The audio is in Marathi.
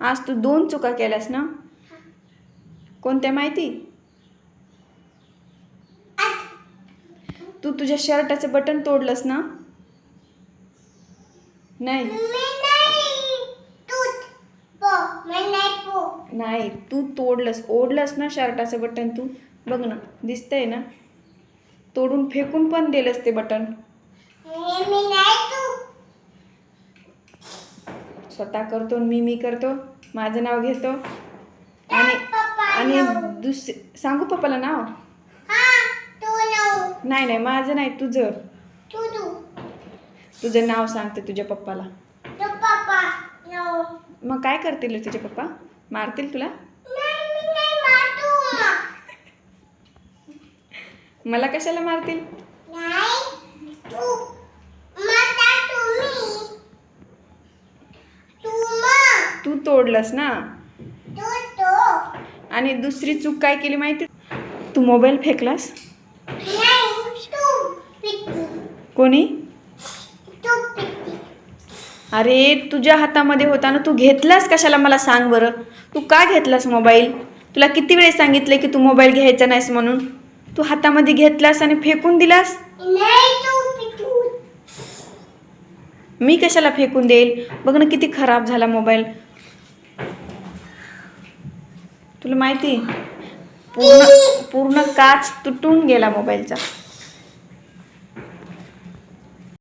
आज तू दोन चुका केल्यास ना? कोणत्या माहिती? तू तुझ्या शर्टाचं बटन तोडलंस ना? नाही. नाही तू तोडलंस. ओढलंस ना शर्टाचं बटन तू? बघ ना दिसतंय ना? तोडून फेकून पण दिलंस ते बटन. स्वतः करतो आणि मी मी करतो. माझं नाव घेतो. आणि आणि दुस सांगू पप्पाला नाव? नाही नाही माझं नाही तुझं. तुझं. नाव सांगते तुझ्या पप्पाला. मग काय करतील तुझे पप्पा? मारतील तुला? मला कशाला मारतील तू तोडलंस ना? आणि दुसरी चूक काय केली माहिती? तू मोबाईल फेकलास? कोणी? अरे तुझ्या हातामध्ये होता ना तू घेतलास कशाला मला सांग बरं? तू का घेतलास मोबाईल? तुला किती वेळेस सांगितलं की तू मोबाईल घ्यायचा नाहीस म्हणून? तू हातामध्ये घेतलास आणि फेकून दिलास? मी कशाला फेकून देईल? बघ ना किती खराब झाला मोबाईल. तुला माहिती? पूर्ण पूर्ण काच तुटून गेला मोबाईलचा.